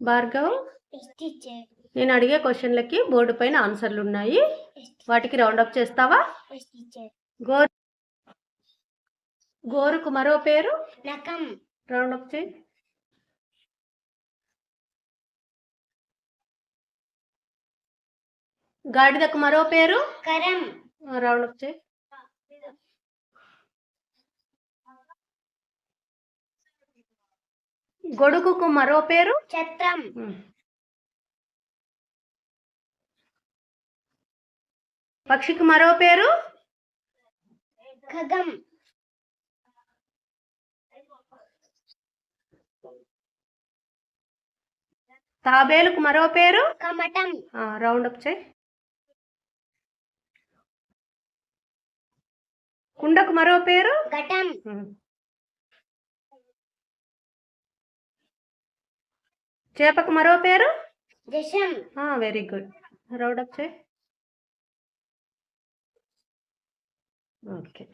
భార్గవ్ నేను అడిగే క్వశ్చన్లకి బోర్డు పైన ఆన్సర్లు ఉన్నాయి వాటికి రౌండ్ అప్ చేస్తావా? గోరు గోరుకు మరో పేరు? నకం రౌండ్ అప్ చేయి. గాడిదకు మరో పేరు? కరం. రౌండ్ అప్ చేయి. గొడుగుకు మరో పేరు? ఛత్రం. ఉమ్. పక్షికి మరో పేరు? ఖగం. తాబేలుకు మరో పేరు? కమటం. రౌండ్ అప్ చేయి. కుండకు మరో పేరు? ఘటం. చేపకు మరో పేరు? వెరీ గుడ్ రౌండ్ అప్ చేయి. ఓకే